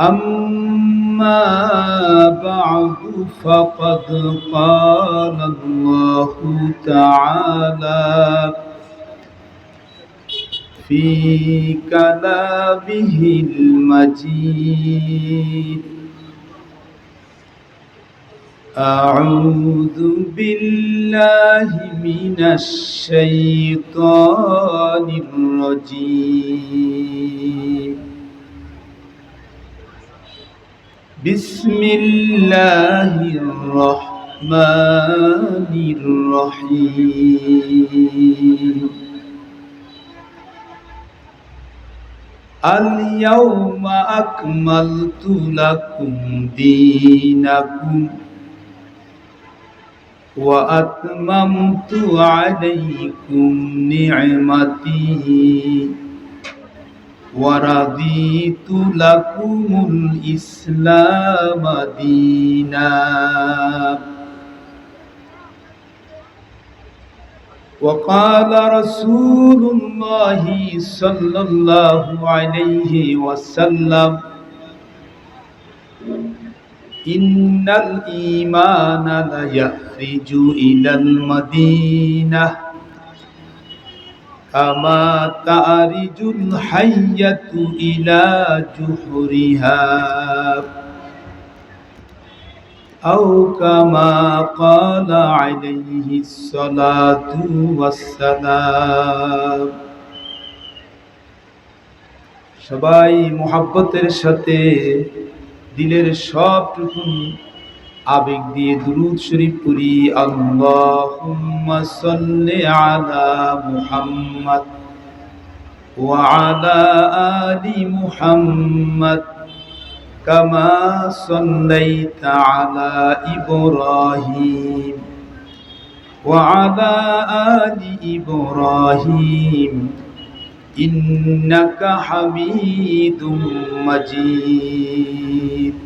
أما بعد فقد قال الله تعالى في كلامه المجيد أعوذ بالله من الشيطان الرجيم بسم الله الرحمن الرحيم اليوم أكملت لكم دينكم وأتممت عليكم نعمتي ورضيت لكم الإسلام دينا وقال رسول الله صلى الله عليه وسلم إن الإيمان ليخرج إلى المدينة كما تعرج الحية إلى جحرها أو كما قال عليه الصلاة والسلام সবাই মোহাব্বতের সাথে দিলের সবটুকু আবেগ দিয়ে দুরুদ শরীফ পড়ি, আল্লাহুম্মা সাল্লি আলা মুহাম্মদ ওয়া আলা আলি মুহাম্মদ কামা সাল্লাইতা আলা ইব্রাহিম ওয়া আলা আলি ইব্রাহিম ইন্নাকা হামিদুম মাজিদ।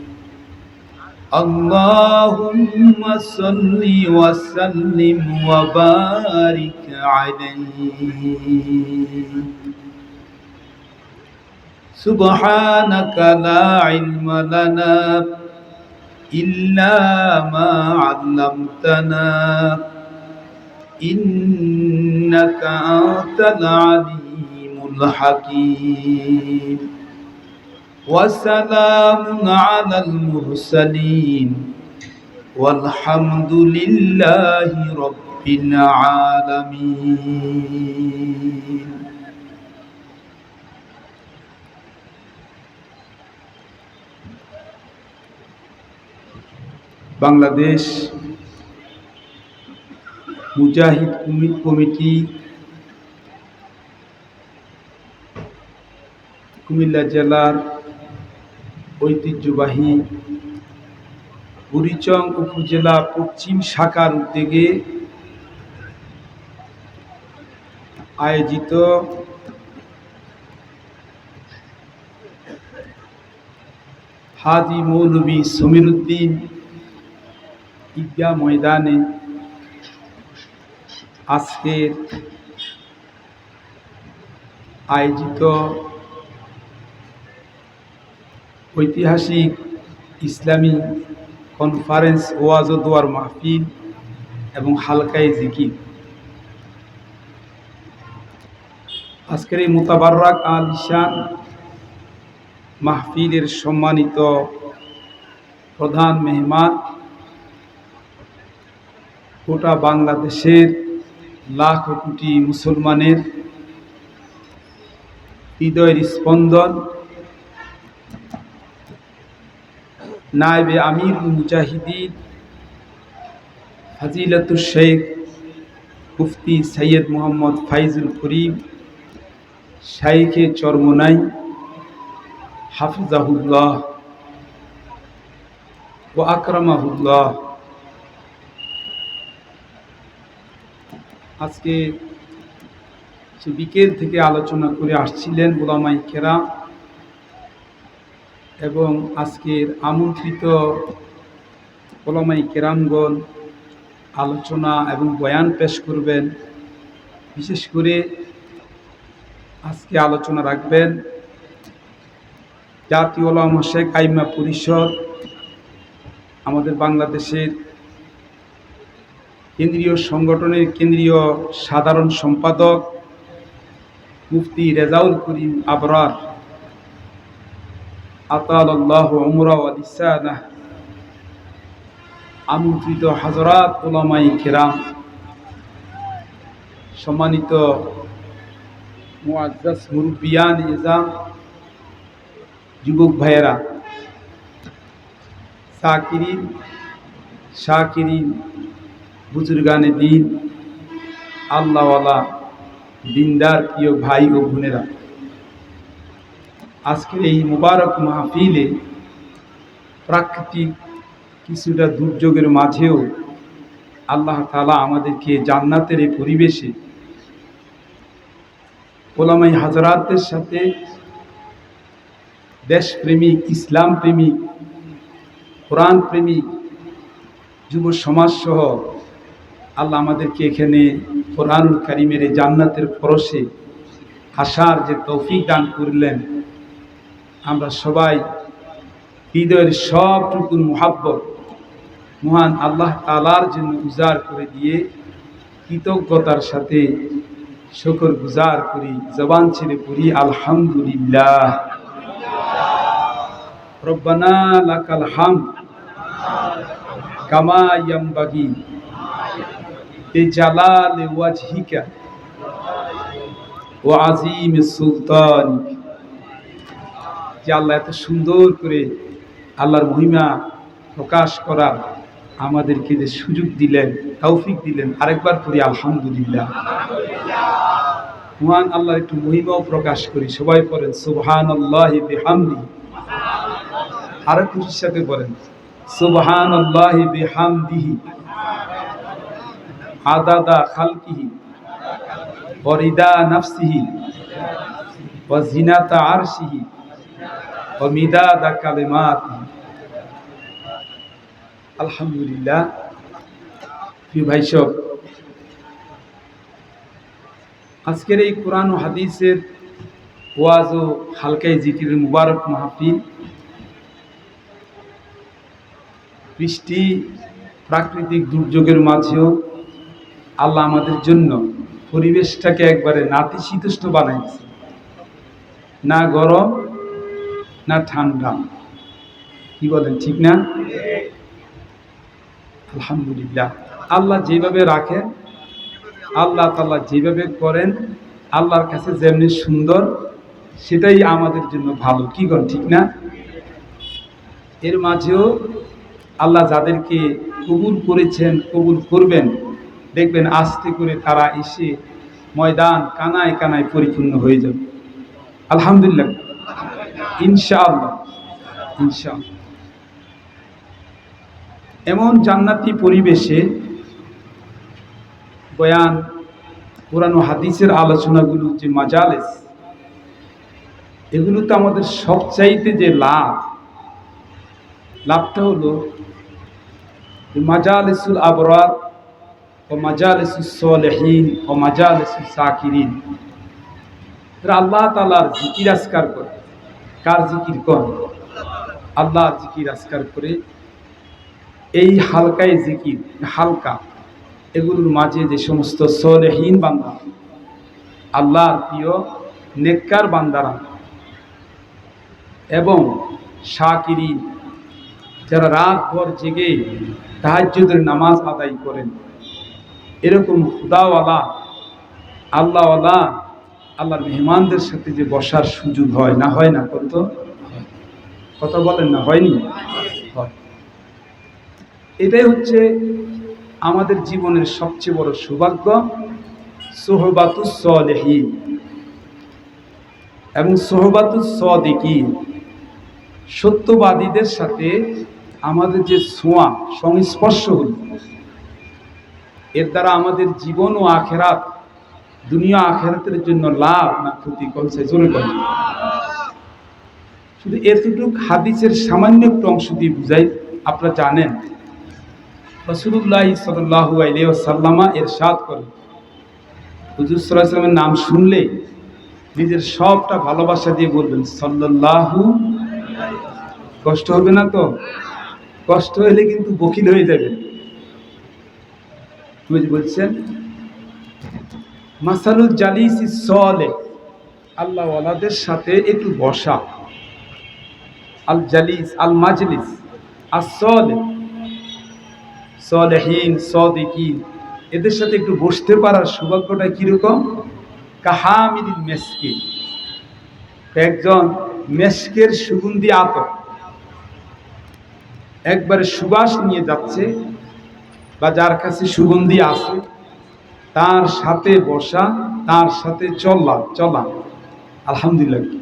اللهم صل وسلم وبارك عليه سبحانك لا علم لنا إلا ما علمتنا إنك أنت العليم الحكيم وسلام على المرسلين والحمد لله رب العالمين বাংলাদেশ মুজাহিদ কমিটি কুমিল্লা জেলার ঐতিহ্যবাহী বুড়িচং উপজেলা পশ্চিম শাখার উদ্যোগে আয়োজিত হাজি মৌলবী সমীরুদ্দিন ঈদগাহ ময়দানে আজকের আয়োজিত ঐতিহাসিক ইসলামী কনফারেন্স, ওয়াজ ও দোয়ার মাহফিল এবং হালকাই জিকির। আজকের এই মোতাবাররাক আল ইশান মাহফিলের সম্মানিত প্রধান মেহমান গোটা বাংলাদেশের লাখ কোটি মুসলমানের হৃদয়ের স্পন্দন নায়েবে আমির মুজাহিদিন ফাজিলাতুর শেখ মুফতি সৈয়দ মোহাম্মদ ফাইজুল করিম, শাইখে চরমনাই, হাফিজাহুল্লাহ ও আকরামাহুল্লাহ। আজকে বিকেল থেকে আলোচনা করে আসছিলেন ওলামাই কেরাম এবং আজকের আমন্ত্রিত ওলামাই কেরামগণ আলোচনা এবং বয়ান পেশ করবেন। বিশেষ করে আজকে আলোচনা রাখবেন জাতীয় ওলামা শেখ আইমা পরিষদ, আমাদের বাংলাদেশের কেন্দ্রীয় সংগঠনের কেন্দ্রীয় সাধারণ সম্পাদক মুফতি রেজাউল করিম আবরার। আতাল্লাহ উমরা আলিসানা আমন্ত্রিত হাজরাত ওলামাই কেরাম, সম্মানিত মুআজ্জাজ মুরব্বিয়ান ইজাম যুবক ভাইয়েরা, সাকিরিন শাকিরিন বুজুর্গানে দিন, আল্লাহওয়ালা, দিনদার প্রিয় ভাই ও বোনেরা। আজকের এই মুবারক মাহফিলে প্রাকৃতিক কিছুটা দুর্যোগের মাঝেও আল্লাহ তালা আমাদেরকে জান্নাতের এই পরিবেশে ওলামাই হাজরাতের সাথে দেশপ্রেমিক ইসলাম প্রেমিক কোরআন প্রেমিক যুব সমাজ সহ আল্লাহ আমাদেরকে এখানে কোরআনুল কারিমের জান্নাতের পরশে আসার যে তৌফিক দান করলেন। আমরা সবাই হৃদয়ের সবটুকু মোহাব্বত মহান আল্লাহ তালার জন্য উজাড় করে দিয়ে কৃতজ্ঞতার সাথে শকর গুজার করি, জবান ছেড়ে পড়ি, আলহামদুলিল্লাহ। রব্বানা লাকাল হাম কামা ইয়ামবাগি বেজালাল ওয়াজহিকা ও আজিম সুলতান। যে আল্লাহ এত সুন্দর করে আল্লাহর মহিমা প্রকাশ করার আমাদেরকে যে সুযোগ দিলেন, তৌফিক দিলেন, আরেকবার করি আলহামদুলিল্লাহ। মহান আল্লাহর একটু মহিমাও প্রকাশ করি। সবাই পড়েন সুবহান আল্লাহ বেহামদি। আরও খুশির সাথে বলেন সুবহান আল্লাহ বেহামদিহি। আদাদা খালকিহি ওরিদা নাফসিহি ও জিনাতা আরশিহি। মিদাদা কালেমাতিহি আলহামদুলিল্লাহ। প্রিয় ভাই সব, আজকের এই কোরআন ও হাদিসের ওয়াজ ও হালকাই জিকিরের মুবারক মাহফিল, বৃষ্টি, প্রাকৃতিক দুর্যোগের মাঝেও আল্লাহ আমাদের জন্য পরিবেশটাকে একবারে নাতিশীতোষ্ণ বানাইছে। না গরম না ঠান্ডা? কি বলেন, ঠিক না? আলহামদুলিল্লাহ। আল্লাহ যেভাবে রাখেন, আল্লাহ তাল্লাহ যেভাবে করেন, আল্লাহর কাছে যেমনি সুন্দর, সেটাই আমাদের জন্য ভালো। কি করেন ঠিক না? এর মাঝেও আল্লাহ যাদেরকে কবুল করেছেন, কবুল করবেন, দেখবেন আস্তে করে তারা এসে ময়দান কানায় কানায় পরিপূর্ণ হয়ে যাবে। আলহামদুলিল্লাহ। ইনশাআল্লাহ ইনশাআল্লাহ। এমন জান্নাতি পরিবেশে বয়ান পুরানো হাদিসের আলোচনাগুলো যে মাজালেস, এগুলো তো আমাদের সবচাইতে যে লাভ, লাভটা হলো মাজালিসুল আবরার ও মাজালিসুল সলেহীন ও মাজালিসুল সাকিরিন। আল্লাহ তালার জিকির আসকার করে। কার জিকির কর? আল্লাহ জিকির আসকার করে এই হালকায় জিকির, হালকা, এগুলোর মাঝে যে সমস্ত সলেহীন বান্দা, আল্লাহর প্রিয় নেককার বান্দারা এবং শাকিরিন, যারা রাত ভর জেগে তাহাজ্যদের নামাজ আদায় করেন, এরকম খুদাওয়ালা আল্লাহওয়ালা আল্লাহর মেহমানদের সাথে যে বসার সুযোগ হয়, না হয় না কত? কথা বলেন না, হয়নি? হয়। এটাই হচ্ছে আমাদের জীবনের সবচেয়ে বড় সৌভাগ্য সোহবাতুসলেহী এবং সোহবাতুসদিকি সত্যবাদীদের সাথে আমাদের যে ছোঁয়া, সংস্পর্শ হল। এর দ্বারা আমাদের জীবন ও আখেরাত দুনিয়া আখেরাতের জন্য লাভ না ক্ষতি করছে জোরে করে শুধু এতটুক হাদিসের সামান্য একটু অংশ দিয়ে বুঝাই, আপনারা জানেন রসুল্লাহ সাল্লাহু আলিয়াল্লামা এর সাদ করে হুজুর সাল্লামের নাম শুনলে নিজের সবটা ভালোবাসা দিয়ে বলবেন সাল্লাহু কষ্ট হবে না তো? কষ্ট হলে কিন্তু বকিল হয়ে যাবে। বলছেন মাসালুল জালিস সলে। আল্লাহ ওয়ালাদের সাথে একটু বসা। আল জালিস, আল মাজলিস আর সলে। সলেহীন, সদিকিন, এদের সাথে একটু বসতে পারার সৌভাগ্যটা কীরকম? কাহামিল মেসকি একজন মেসকের সুগন্ধি আতক একবারে সুবাস নিয়ে যাচ্ছে, বা যার কাছে সুগন্ধি আছে তার সাথে বসা তার সাথে চলা চলা। আলহামদুলিল্লাহ।